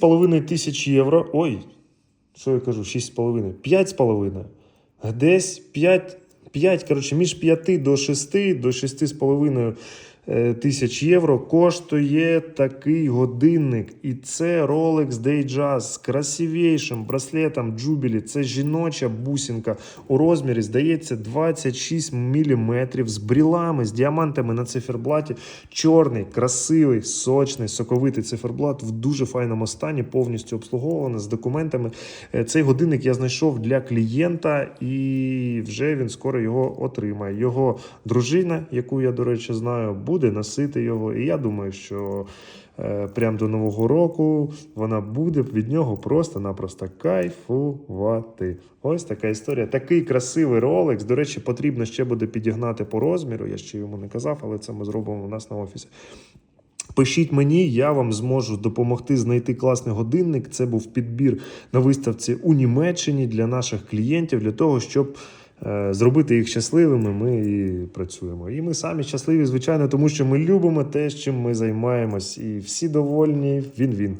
6,5 тисяч євро. Ой, що я кажу, 6,5, 5,5. Десь 5, 5, коротше, між 5 до 6, до 6,5 е, тисяч євро коштує такий годинник. І це Rolex Datejust з красивішим браслетом Jubilee. Це жіноча бусинка у розмірі, здається, 26 мм з брілами, з діамантами на циферблаті. Чорний, красивий, сочний, соковитий циферблат в дуже файному стані, повністю обслуговований з документами. Е, Цей годинник я знайшов для клієнта, і вже він скоро його отримає. Його дружина, яку я, до речі, знаю, буде носити його. І я думаю, що е, прямо до Нового року вона буде від нього просто-напросто кайфувати. Ось така історія. Такий красивий Rolex. До речі, потрібно ще буде підігнати по розміру. Я ще йому не казав, але це ми зробимо у нас на офісі. Пишіть мені, я вам зможу допомогти знайти класний годинник. Це був підбір на виставці у Німеччині для наших клієнтів, для того, щоб зробити їх щасливими. Ми і працюємо. І ми самі щасливі, звичайно, тому що ми любимо те, чим ми займаємось, і всі довольні. Він-він.